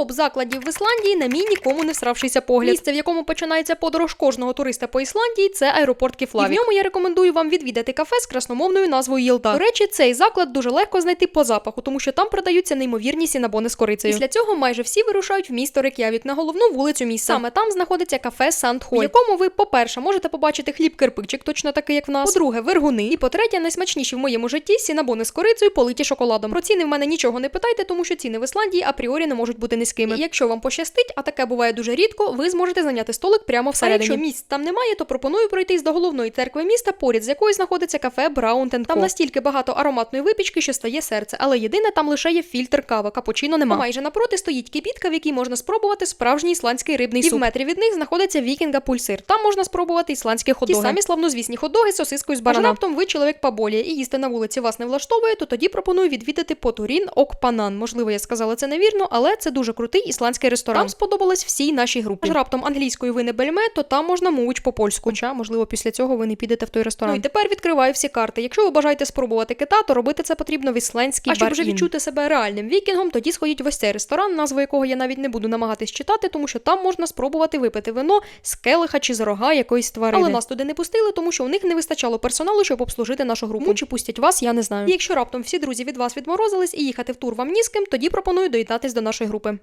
Топ закладів в Ісландії на мій нікому не всравшийся погляд. Місце, в якому починається подорож кожного туриста по Ісландії, це аеропорт Кефлавік. І в ньому я рекомендую вам відвідати кафе з красномовною назвою Єлта. До речі, цей заклад дуже легко знайти по запаху, тому що там продаються неймовірні сінабони з корицею. Після цього майже всі вирушають в місто Рек'явік на головну вулицю міста. Саме там знаходиться кафе Сандхоль, в якому ви, по-перше, можете побачити хліб кирпичик, точно такий, як в нас. По-друге, вергуни. І по-третє, найсмачніші в моєму житті сінабони з корицею, политі шоколадом. Про ціни в мене нічого не питайте, тому що ціни в Ісландії апріорі не можуть бути низькими. І якщо вам пощастить, а таке буває дуже рідко, ви зможете зайняти столик прямо всередині. А якщо місць там немає, то пропоную пройтись до головної церкви міста, поряд з якою знаходиться кафе Браун Там настільки багато ароматної випічки, що стає серце. Але єдине там лише є фільтр кава, капучино нема. А майже напроти стоїть кипітка, в якій можна спробувати справжній ісландський рибний суп. І в метрі від них знаходиться вікінга пульсир. Там можна спробувати ісландські ходоги. Ті самі славнозвісні ходоги з сосискою з барана. Раптом ви чоловік поболіє і їсти на вулиці вас не влаштовує, то тоді пропоную відвідати Потурін Окпанан. Можливо, я сказала це невірно, але це дуже крутий ісландський ресторан. Там сподобалось всій нашій групі. Аж раптом англійською ви не бельме, то там можна мович по польську. Хоча, можливо, після цього ви не підете в той ресторан. Ну і тепер відкриваю всі карти. Якщо ви бажаєте спробувати кита, то робити це потрібно в ісландській А щоб вже відчути себе реальним вікінгом, тоді сходіть в ось цей ресторан, назву якого я навіть не буду намагатись читати, тому що там можна спробувати випити вино з келиха чи з рога якоїсь тварини. Але нас туди не пустили, тому що у них не вистачало персоналу, щоб обслужити нашу групу. Ну, чи пустять вас, я не знаю. І якщо раптом всі друзі від вас відморозились і їхати в тур вам ні з ким, тоді пропоную доєднатись до нашої групи.